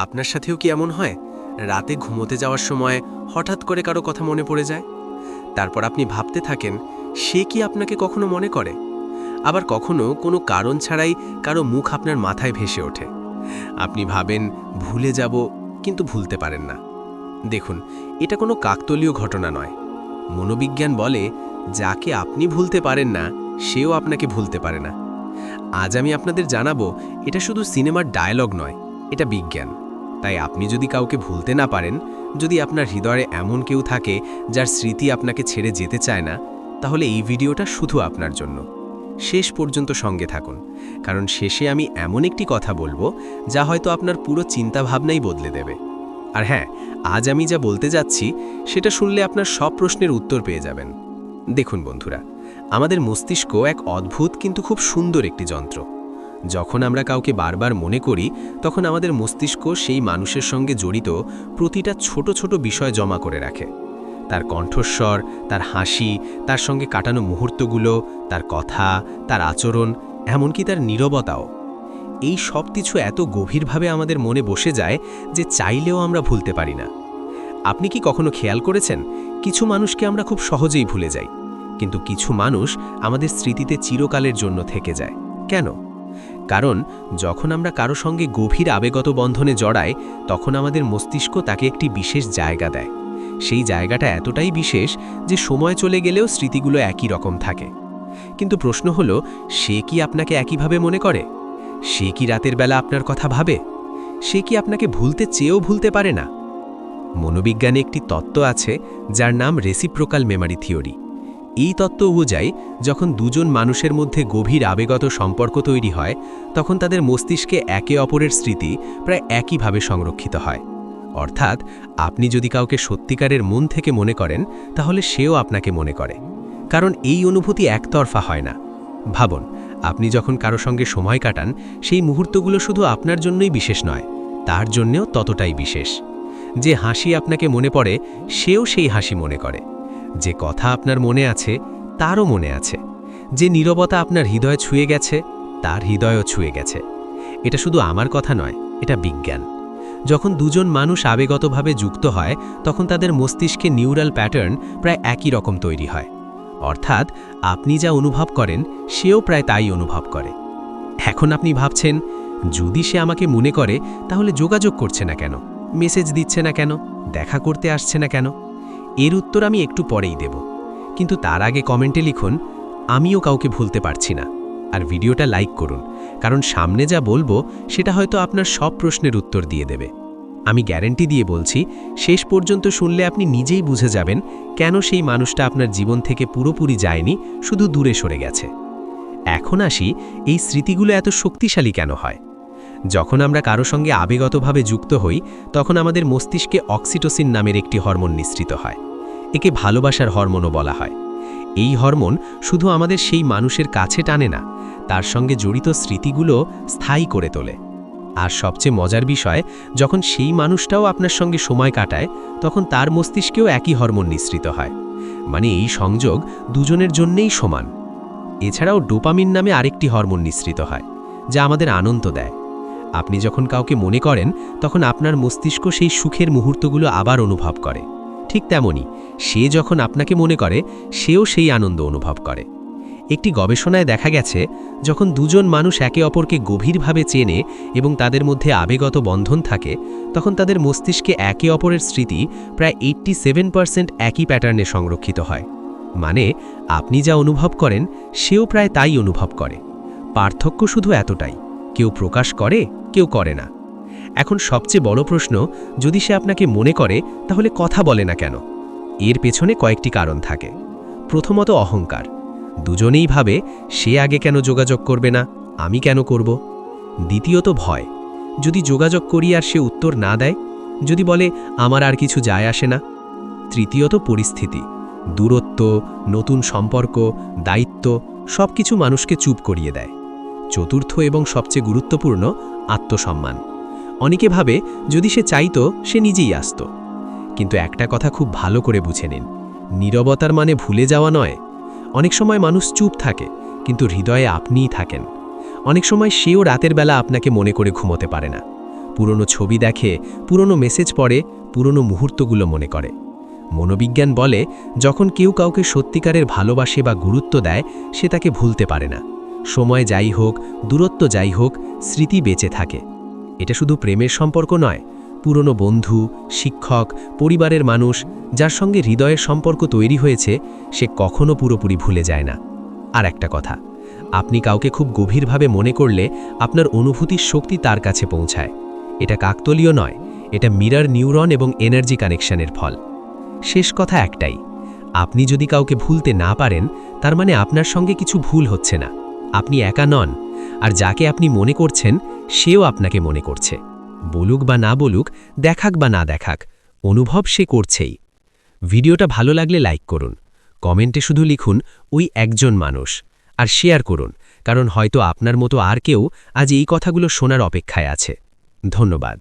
আপনার সাথেও কি এমন হয়? রাতে ঘুমোতে যাওয়ার সময় হঠাৎ করে কারও কথা মনে পড়ে যায়? তারপর আপনি ভাবতে থাকেন, সে কি আপনাকে কখনো মনে করে? আবার কখনো কোনো কারণ ছাড়াই কারও মুখ আপনার মাথায় ভেসে ওঠে। আপনি ভাবেন, ভুলে যাব কিন্তু ভুলতে পারেন না। দেখুন, এটা কোনো কাকতলীয় ঘটনা নয়। মনোবিজ্ঞান বলে, যাকে আপনি ভুলতে পারেন না, সেও আপনাকে ভুলতে পারে না। আজ আমি আপনাদের জানাব, এটা শুধু সিনেমার ডায়লগ নয়, এটা বিজ্ঞান। তাই আপনি যদি কাউকে ভুলতে না পারেন, যদি আপনার হৃদয়ে এমন কেউ থাকে যার স্মৃতি আপনাকে ছেড়ে যেতে চায় না, তাহলে এই ভিডিওটা শুধু আপনার জন্য। শেষ পর্যন্ত সঙ্গে থাকুন, কারণ শেষে আমি এমন একটি কথা বলব যা হয়তো আপনার পুরো চিন্তাভাবনাই বদলে দেবে। আর হ্যাঁ আজ আমি যা বলতে যাচ্ছি, সেটা শুনলে আপনার সব প্রশ্নের উত্তর পেয়ে যাবেন। দেখুন বন্ধুরা, আমাদের মস্তিষ্ক এক অদ্ভুত কিন্তু খুব সুন্দর একটি যন্ত্র। যখন আমরা কাউকে বারবার মনে করি, তখন আমাদের মস্তিষ্ক সেই মানুষের সঙ্গে জড়িত প্রতিটা ছোট ছোট বিষয় জমা করে রাখে। তার কণ্ঠস্বর, তার হাসি, তার সঙ্গে কাটানো মুহূর্তগুলো, তার কথা, তার আচরণ, এমনকি তার নীরবতাও। এই সব কিছু এত গভীরভাবে আমাদের মনে বসে যায় যে চাইলেও আমরা ভুলতে পারি না। আপনি কি কখনো খেয়াল করেছেন? কিছু মানুষকে আমরা খুব সহজেই ভুলে যাই। কিন্তু কিছু মানুষ আমাদের স্মৃতিতে চিরকালের জন্য থেকে যায়। কেন? কারণ যখন আমরা কারও সঙ্গে গভীর আবেগত বন্ধনে জড়াই, তখন আমাদের মস্তিষ্ক তাকে একটি বিশেষ জায়গা দেয়। সেই জায়গাটা এতটাই বিশেষ যে সময় চলে গেলেও স্মৃতিগুলো একই রকম থাকে। কিন্তু প্রশ্ন হলো, সে কি আপনাকে একইভাবে মনে করে? সে কি রাতের বেলা আপনার কথা ভাবে? সে কি আপনাকে ভুলতে চেয়েও ভুলতে পারে না? মনোবিজ্ঞানে একটি তত্ত্ব আছে, যার নাম রেসিপ্রোকাল মেমারি থিওরি এই তত্ত্ব অনুযায়ী, যখন দুজন মানুষের মধ্যে গভীর আবেগত সম্পর্ক তৈরি হয়, তখন তাদের মস্তিষ্কে একে অপরের স্মৃতি প্রায় একইভাবে সংরক্ষিত হয়। অর্থাৎ, আপনি যদি কাউকে সত্যিকারের মন থেকে মনে করেন, তাহলে সেও আপনাকে মনে করে। কারণ এই অনুভূতি একতরফা হয় না। ভাবুন, আপনি যখন কারও সঙ্গে সময় কাটান, সেই মুহূর্তগুলো শুধু আপনার জন্যই বিশেষ নয়, তার জন্যেও ততটাই বিশেষ। যে হাসি আপনাকে মনে পড়ে, সেও সেই হাসি মনে করে। যে কথা আপনার মনে আছে, তারও মনে আছে। যে নীরবতা আপনার হৃদয় ছুঁয়ে গেছে, তার হৃদয়ও ছুঁয়ে গেছে। এটা শুধু আমার কথা নয়, এটা বিজ্ঞান। যখন দুজন মানুষ আবেগতভাবে যুক্ত হয়, তখন তাদের মস্তিষ্কে নিউরাল প্যাটার্ন প্রায় একই রকম তৈরি হয়। অর্থাৎ, আপনি যা অনুভব করেন, সেও প্রায় তাই অনুভব করে। এখন আপনি ভাবছেন, যদি সে আমাকে মনে করে, তাহলে যোগাযোগ করছে না কেন? মেসেজ দিচ্ছে না কেন? দেখা করতে আসছে না কেন? এর উত্তর আমি একটু পরেই দেব। কিন্তু তার আগে কমেন্টে লিখুন, আমিও কাউকে ভুলতে পারছি না। আর ভিডিওটা লাইক করুন, কারণ সামনে যা বলব, সেটা হয়তো আপনার সব প্রশ্নের উত্তর দিয়ে দেবে। আমি গ্যারেন্টি দিয়ে বলছি, শেষ পর্যন্ত শুনলে আপনি নিজেই বুঝে যাবেন কেন সেই মানুষটা আপনার জীবন থেকে পুরোপুরি যায়নি, শুধু দূরে সরে গেছে। এখন আসি, এই স্মৃতিগুলো এত শক্তিশালী কেন হয়? যখন আমরা কারও সঙ্গে আবেগতভাবে যুক্ত হই, তখন আমাদের মস্তিষ্কে অক্সিটোসিন নামের একটি হরমোন নিঃসৃত হয়। একে ভালোবাসার হরমোনও বলা হয়। এই হরমোন শুধু আমাদের সেই মানুষের কাছে টানে না, তার সঙ্গে জড়িত স্মৃতিগুলো স্থায়ী করে তোলে। আর সবচেয়ে মজার বিষয়, যখন সেই মানুষটাও আপনার সঙ্গে সময় কাটায়, তখন তার মস্তিষ্কেও একই হরমোন নিঃসৃত হয়। মানে এই সংযোগ দুজনের জন্যেই সমান। এছাড়াও ডোপামিন নামে আরেকটি হরমোন নিঃসৃত হয়, যা আমাদের আনন্দ দেয়। আপনি যখন কাউকে মনে করেন, তখন আপনার মস্তিষ্ক সেই সুখের মুহূর্তগুলো আবার অনুভব করে। ঠিক তেমনি সে যখন আপনাকে মনে করে, সেও সেই আনন্দ অনুভব করে। একটি গবেষণায় দেখা গেছে, যখন দুজন মানুষ একে অপরকে গভীরভাবে চেনে এবং তাদের মধ্যে আবেগত বন্ধন থাকে, তখন তাদের মস্তিষ্কে একে অপরের স্মৃতি প্রায় এইট্টি সেভেন একই প্যাটার্নে সংরক্ষিত হয়। মানে আপনি যা অনুভব করেন, সেও প্রায় তাই অনুভব করে। পার্থক্য শুধু এতটাই। কেউ প্রকাশ করে, কেউ করে না। এখন সবচেয়ে বড় প্রশ্ন, যদি সে আপনাকে মনে করে, তাহলে কথা বলে না কেন? এর পেছনে কয়েকটি কারণ থাকে। প্রথমত অহংকার। দুজনেই ভাবে, সে আগে কেন যোগাযোগ করবে না, আমি কেন করব? দ্বিতীয়ত ভয়। যদি যোগাযোগ করি আর সে উত্তর না দেয়, যদি বলে, আমার আর কিছু যায় আসে না। তৃতীয়ত পরিস্থিতি। দূরত্ব, নতুন সম্পর্ক, দায়িত্ব সব কিছু মানুষকে চুপ করিয়ে দেয়। চতুর্থ এবং সবচেয়ে গুরুত্বপূর্ণ আত্মসম্মান। অনেকে ভাবে, যদি সে চাইতো, সে নিজেই আসত। কিন্তু একটা কথা খুব ভালো করে বুঝে নিন। নীরবতার মানে ভুলে যাওয়া নয়। অনেক সময় মানুষ চুপ থাকে, কিন্তু হৃদয়ে আপনিই থাকেন। অনেক সময় সেও রাতের বেলা আপনাকে মনে করে ঘুমোতে পারে না। পুরনো ছবি দেখে, পুরনো মেসেজ পড়ে, পুরনো মুহূর্তগুলো মনে করে। মনোবিজ্ঞান বলে, যখন কেউ কাউকে সত্যিকারের ভালোবাসে বা গুরুত্ব দেয়, সে তাকে ভুলতে পারে না। সময় যাই হোক, দূরত্ব যাই হোক, স্মৃতি বেঁচে থাকে। এটা শুধু প্রেমের সম্পর্ক নয়, পুরনো বন্ধু, শিক্ষক, পরিবারের মানুষ, যার সঙ্গে হৃদয়ের সম্পর্ক তৈরি হয়েছে, সে কখনো পুরোপুরি ভুলে যায় না। আর একটা কথা, আপনি কাউকে খুব গভীরভাবে মনে করলে আপনার অনুভূতির শক্তি তার কাছে পৌঁছায়। এটা কাকতলীয় নয়, এটা মিরার নিউরন এবং এনার্জি কানেকশনের ফল। শেষ কথা একটাই, আপনি যদি কাউকে ভুলতে না পারেন, তার মানে আপনার সঙ্গে কিছু ভুল হচ্ছে না। আপনি একা নন, আর যাকে আপনি মনে করছেন, সেও আপনাকে মনে করছে। বলুক বা না বলুক, দেখাক বা না দেখাক, অনুভব সে করছেই। ভিডিওটা ভালো লাগলে লাইক করুন, কমেন্টে শুধু লিখুন, ওই একজন মানুষ আর শেয়ার করুন, কারণ হয়তো আপনার মতো আর কেউ আজ এই কথাগুলো শোনার অপেক্ষায় আছে। ধন্যবাদ।